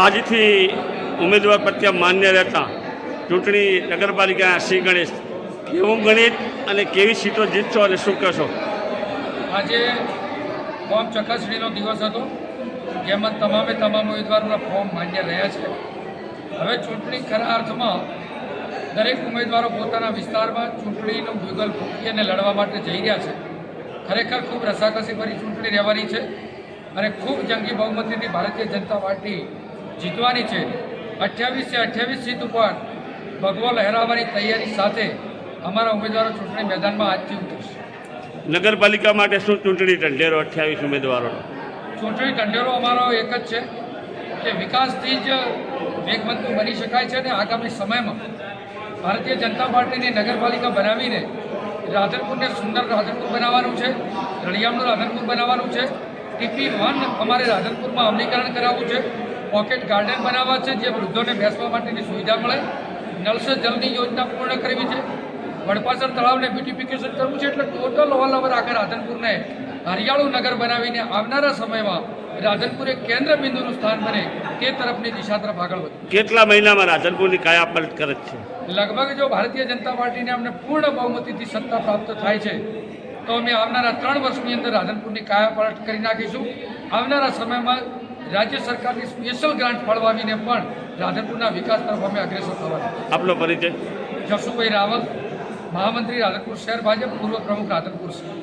આજથી ઉમેદવાર પ્રત્યે માન્ય રહેતા ચૂંટણી નગરપાલિકા શ્રી ગણેશ, કેવું ગણિત અને કેવી સીટો જીતશો અને શું કહેશો આજે ફોર્મ ચકાસણીનો દિવસ હતો, જેમાં તમામે તમામ ઉમેદવારોના ફોર્મ માન્ય રહ્યા છે. હવે ચૂંટણી ખરા અર્થમાં દરેક ઉમેદવારો પોતાના વિસ્તારમાં ચૂંટણીનું ભૂગલ ફૂંકી અને લડવા માટે જઈ રહ્યા છે. ખરેખર ખૂબ રસાકસીભરી ચૂંટણી રહેવાની છે અને ખૂબ જંગી બહુમતીથી ભારતીય જનતા પાર્ટી જીતવાની છે. અઠ્યાવીસે અઠ્યાવીસ સીટ ઉપર ભગવો લહેરાવવાની તૈયારી સાથે અમારા ઉમેદવારો ચૂંટણી મેદાનમાં આજથી ઉતરશે. નગરપાલિકા માટે શું ચૂંટણી ઢંઢેરો અઠ્યાવીસ ઉમેદવારોનો? ચૂંટણી ઢંઢેરો અમારો એક જ છે કે વિકાસથી જ વેગવંતું બની શકાય છે અને આગામી સમયમાં ભારતીય જનતા પાર્ટીની નગરપાલિકા બનાવીને રાધનપુરને સુંદર રાધનપુર બનાવવાનું છે રળિયામનું રાધનપુર બનાવવાનું છે. ટીપી વન અમારે રાધનપુરમાં અમલીકરણ કરાવવું છે. પોકેટ ગાર્ડન બનાવવા છે જે વૃદ્ધોને બેસવા માટેની સુવિધા મળે. નળ સે જલની યોજના પૂર્ણ કરવી છે. વડપાસર તળાવને બ્યુટિફિકેશન કરવું છે એટલે ટોટલ ઓલ ઓવર આખા રાધનપુરને હરિયાળું નગર બનાવીને આવનારા સમયમાં રાધનપુર એક કેન્દ્ર બિંદુનું સ્થાન બને તે તરફની દિશા તરફ આગળ વધે કેટલા મહિનામાં રાધનપુરની કાયાપલટ કરે છે? લગભગ જો ભારતીય જનતા પાર્ટીને અમને પૂર્ણ બહુમતીથી સત્તા પ્રાપ્ત થાય છે તો અમે આવનારા ત્રણ વર્ષની અંદર રાધનપુરની કાયાપલટ કરી નાખીશું. આવનારા સમયમાં રાજ્ય સરકારની સ્પેશિયલ ગ્રાન્ટ ફળવાવીને પણ રાધનપુરના વિકાસ તરફ અમે અગ્રેસર થવાના આપનો પરિચય? જસુભાઈ રાવલ મહામંત્રી રાધનપુર શહેર ભાજપ પૂર્વ પ્રમુખ રાધનપુર શહેર.